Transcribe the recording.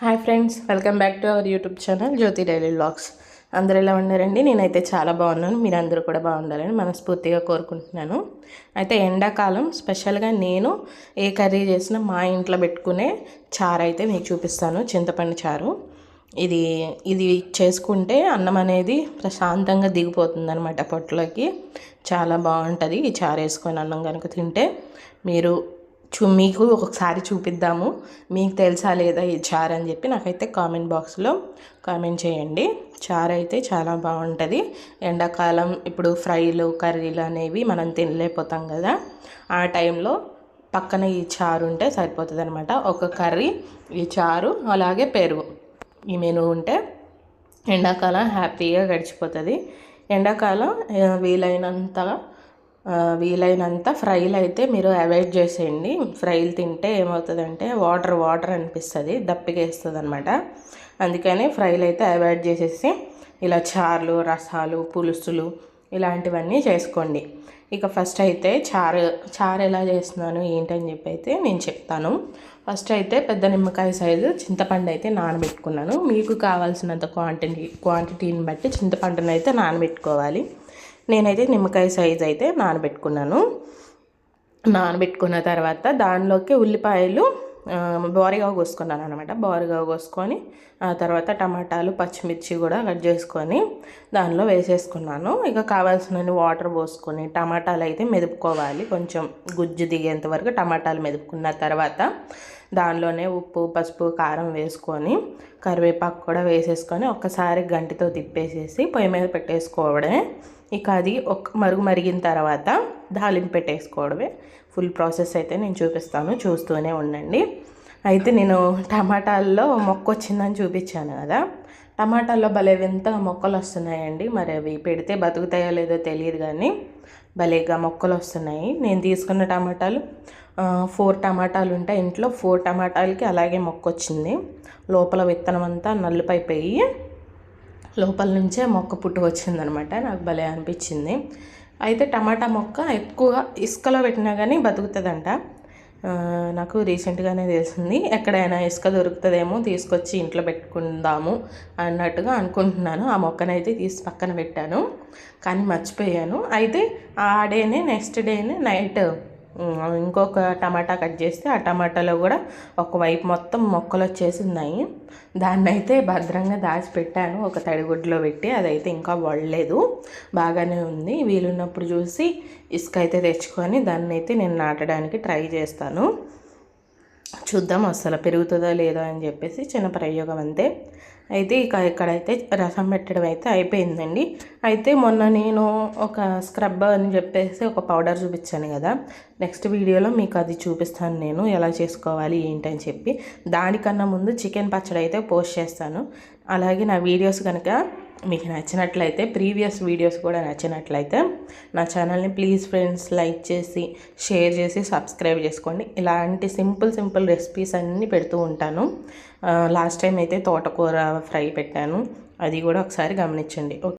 Hi friends welcome back to our YouTube channel Jyothi daily blogs అందరూ ఎలా ఉన్నారండి? నేనైతే చాలా బాగున్నాను. మీరు అందరూ కూడా బాగుండాలని మనస్ఫూర్తిగా కోరుకుంటున్నాను. అయితే ఎండాకాలం స్పెషల్గా నేను ఏ కర్రీ చేసినా మా ఇంట్లో పెట్టుకునే చారు అయితే మీకు చూపిస్తాను చింతపండు చారు. ఇది ఇది చేసుకుంటే అన్నం అనేది ప్రశాంతంగా దిగిపోతుంది అనమాట పొట్టులోకి చాలా బాగుంటుంది ఈ చారు వేసుకొని అన్నం కనుక తింటే. మీరు చూ మీకు ఒకసారి చూపిద్దాము. మీకు తెలుసా లేదా ఈ చారు అని చెప్పి నాకైతే కామెంట్ బాక్స్లో కామెంట్ చేయండి. చారు అయితే చాలా బాగుంటుంది. ఎండాకాలం ఇప్పుడు ఫ్రైలు కర్రీలు అనేవి మనం తినలేకపోతాం కదా. ఆ టైంలో పక్కన ఈ చారు ఉంటే సరిపోతుంది అనమాట ఒక కర్రీ ఈ చారు అలాగే పెరుగు. ఈ మెను ఉంటే ఎండాకాలం హ్యాపీగా గడిచిపోతుంది. ఎండాకాలం వీలైనంతగా వీలైనంత ఫ్రైలు అయితే మీరు అవాయిడ్ చేసేయండి. ఫ్రైలు తింటే ఏమవుతుందంటే వాటర్ వాటర్ అనిపిస్తుంది దప్పికేస్తుంది అనమాట అందుకని ఫ్రైలు అయితే అవాయిడ్ చేసేసి ఇలా చారులు రసాలు పులుసులు ఇలాంటివన్నీ చేసుకోండి. ఇక ఫస్ట్ అయితే చారు చారు ఎలా చేస్తున్నాను ఏంటని చెప్పి అయితే నేను చెప్తాను. ఫస్ట్ అయితే పెద్ద నిమ్మకాయ సైజు చింతపండు అయితే నానబెట్టుకున్నాను. మీకు కావాల్సినంత క్వాంటిటీ క్వాంటిటీని బట్టి చింతపండును అయితే నానబెట్టుకోవాలి. నేనైతే నిమ్మకాయ సైజ్ అయితే నానబెట్టుకున్నాను. నానబెట్టుకున్న తర్వాత దానిలోకి ఉల్లిపాయలు బోరిగా కోసుకున్నాను అనమాట బోరిగా కోసుకొని ఆ తర్వాత టమాటాలు పచ్చిమిర్చి కూడా కట్ చేసుకొని దానిలో వేసేసుకున్నాను. ఇక కావాల్సిన వాటర్ పోసుకొని టమాటాలు అయితే మెదుపుకోవాలి. కొంచెం గుజ్జు దిగేంత వరకు టమాటాలు మెదుపుకున్న తర్వాత దానిలోనే ఉప్పు పసుపు కారం వేసుకొని కరివేపాకు కూడా వేసేసుకొని ఒక్కసారి గంటితో తిప్పేసేసి పొయ్యి మీద పెట్టేసుకోవడమే. ఇక అది ఒక మరుగు మరిగిన తర్వాత దాలింపు పెట్టేసుకోవడమే. ఫుల్ ప్రాసెస్ అయితే నేను చూపిస్తాను చూస్తూనే ఉండండి. అయితే నేను టమాటాల్లో మొక్క వచ్చిందని చూపించాను కదా. టమాటాల్లో భలే వింత మొక్కలు వస్తున్నాయండి. మరి అవి పెడితే బతుకుతాయో లేదో తెలియదు కానీ భలేగా మొక్కలు వస్తున్నాయి. నేను తీసుకున్న టమాటాలు ఫోర్ టమాటాలు ఉంటాయి. ఇంట్లో ఫోర్ టమాటాలకి అలాగే మొక్క వచ్చింది. లోపల విత్తనం అంతా నల్లుపైపోయి లోపల నుంచే మొక్క పుట్టు వచ్చిందనమాట. నాకు భలే అనిపించింది. అయితే టమాటా మొక్క ఎక్కువగా ఇసుకలో పెట్టినా కానీ బతుకుతుందంట. నాకు రీసెంట్గానే తెలిసింది. ఎక్కడైనా ఇసుక దొరుకుతుందేమో తీసుకొచ్చి ఇంట్లో పెట్టుకుందాము అన్నట్టుగా అనుకుంటున్నాను. ఆ మొక్కనైతే తీసి పక్కన పెట్టాను. కానీ మర్చిపోయాను. అయితే ఆ డేనే నెక్స్ట్ డేనే నైట్ ఇంకొక టమాటా కట్ చేస్తే ఆ టమాటాలో కూడా ఒకవైపు మొత్తం మొక్కలు వచ్చేసిన్నాయి దాన్ని అయితే భద్రంగా దాచిపెట్టాను ఒక తడిగుడ్లో పెట్టి అదైతే ఇంకా వడలేదు. బాగానే ఉంది. వీలున్నప్పుడు చూసి ఇసుక అయితే తెచ్చుకొని దాన్ని అయితే నేను నాటడానికి ట్రై చేస్తాను. చూద్దాం అసలు పెరుగుతుందో లేదో అని చెప్పేసి చిన్న ప్రయోగం అంతే. అయితే ఇక ఇక్కడైతే రసం పెట్టడం అయితే అయిపోయిందండి. అయితే మొన్న నేను ఒక స్క్రబ్ అని చెప్పేసి ఒక పౌడర్ చూపించాను కదా. నెక్స్ట్ వీడియోలో మీకు అది చూపిస్తాను నేను ఎలా చేసుకోవాలి ఏంటని చెప్పి. దానికన్నా ముందు చికెన్ పచ్చడి అయితే పోస్ట్ చేస్తాను. అలాగే నా వీడియోస్ కనుక మీకు నచ్చినట్లయితే ప్రీవియస్ వీడియోస్ కూడా నచ్చినట్లయితే నా ఛానల్ని ప్లీజ్ ఫ్రెండ్స్ లైక్ చేసి షేర్ చేసి సబ్స్క్రైబ్ చేసుకోండి. ఇలాంటి సింపుల్ సింపుల్ రెసిపీస్ అన్నీ పెడుతూ ఉంటాను. లాస్ట్ టైం అయితే తోటకూర ఫ్రై పెట్టాను. అది కూడా ఒకసారి గమనించండి.